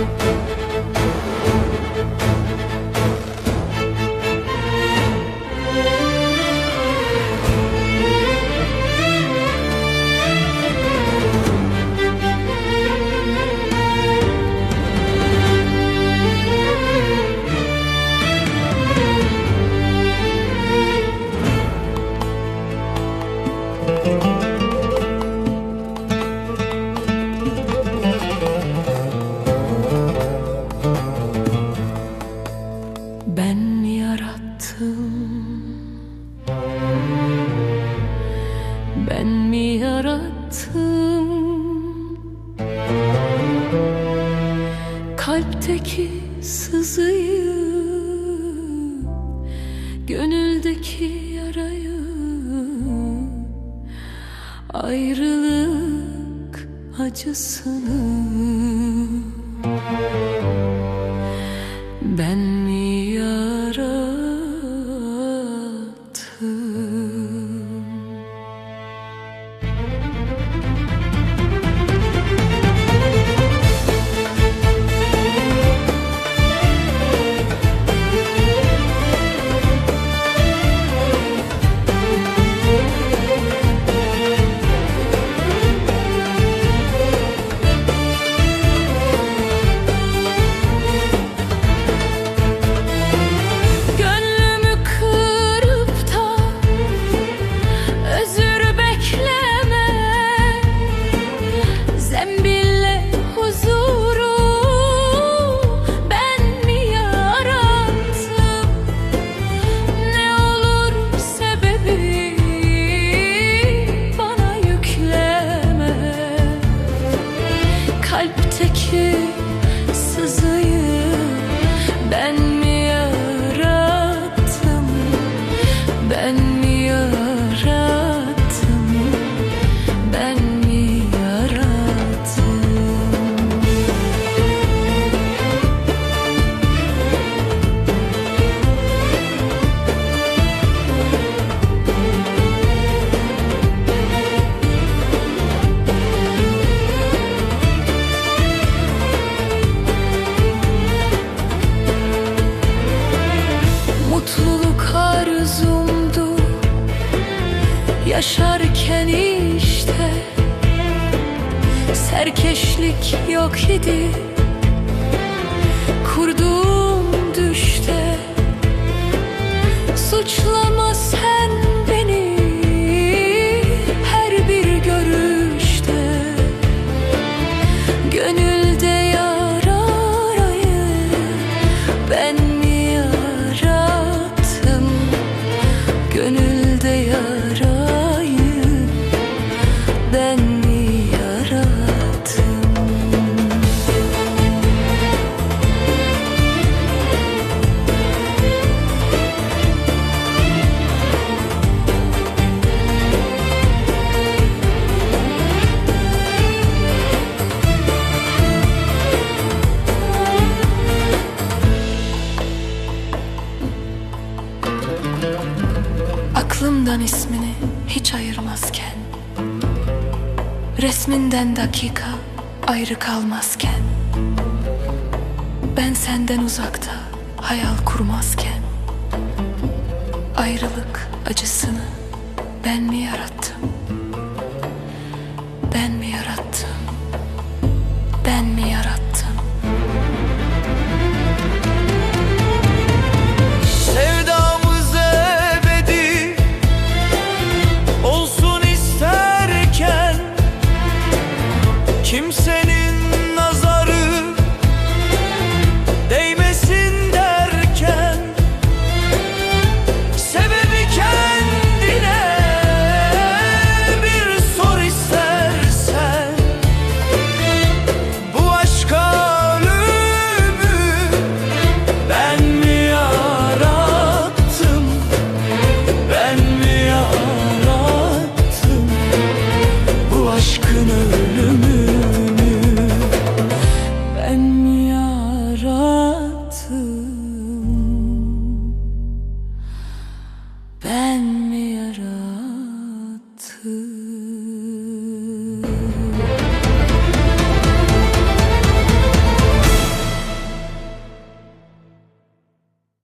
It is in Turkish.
Ben Kalpteki sızıyı, gönüldeki yarayı, ayrılık acısını. Ben Yaşarken işte Serkeşlik yok idi. Kurduğum düşte Suçlama Aklımdan ismini hiç ayırmazken Resminden dakika ayrı kalmazken Ben senden uzakta hayal kurmazken Ayrılık acısını ben mi yarattım? ben yarattım? Ben mi yarattım?